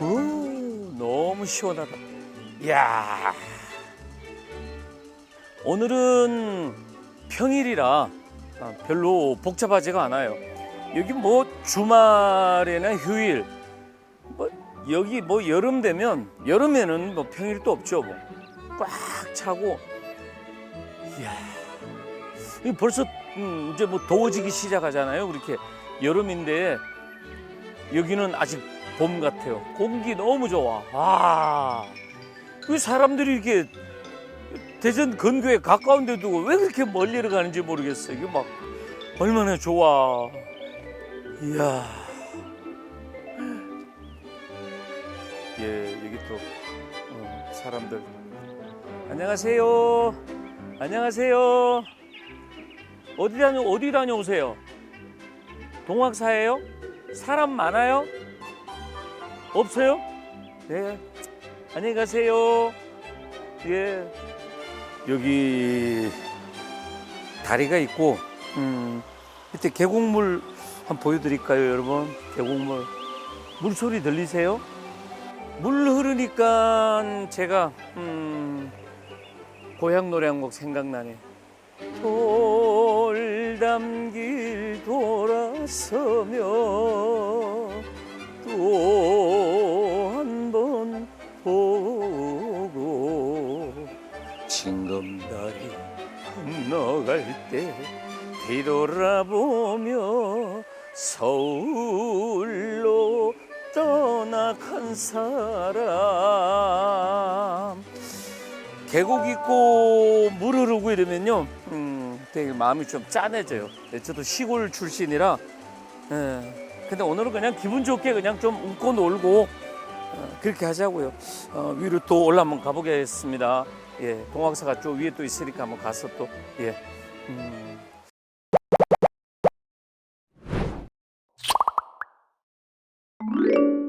오, 너무 시원하다. 이야. 오늘은 평일이라 아, 별로 복잡하지가 않아요. 여기 뭐 주말이나 휴일, 뭐 여기 뭐 여름 되면 여름에는 뭐 평일도 없죠. 뭐. 꽉 차고. 이야. 이 벌써 음, 이제 뭐 더워지기 시작하잖아요. 그렇게 여름인데 여기는 아직 봄 같아요. 공기 너무 좋아. 아, 왜 사람들이 이렇게 대전 근교에 가까운데 두고 왜 그렇게 멀리를 가는지 모르겠어. 이게 막 얼마나 좋아. 이야. 예, 여기 또 어, 사람들. 안녕하세요. 안녕하세요. 어디 다녀 어디 다녀오세요? 동학사예요? 사람 많아요? 없어요? 네. 안녕히 가세요. 예. 여기 다리가 있고, 음, 밑에 계곡물 한번 보여드릴까요, 여러분? 계곡물. 물소리 들리세요? 물 흐르니까 제가, 음, 고향 노래 한 곡 생각나네. 돌 담길 돌아서며 또 한 번 보고 징검다리 건너갈 때 뒤돌아보며 서울로 떠나간 사람 계곡 있고 물 흐르고 이러면요 음, 되게 마음이 좀 짠해져요 네, 저도 시골 출신이라 예, 근데 오늘은 그냥 기분 좋게 그냥 좀 웃고 놀고 어, 그렇게 하자고요 어, 위로 또 올라 한번 가보겠습니다 예, 동학사가 저 위에 또 있으니까 한번 가서 또 예. 음. 음.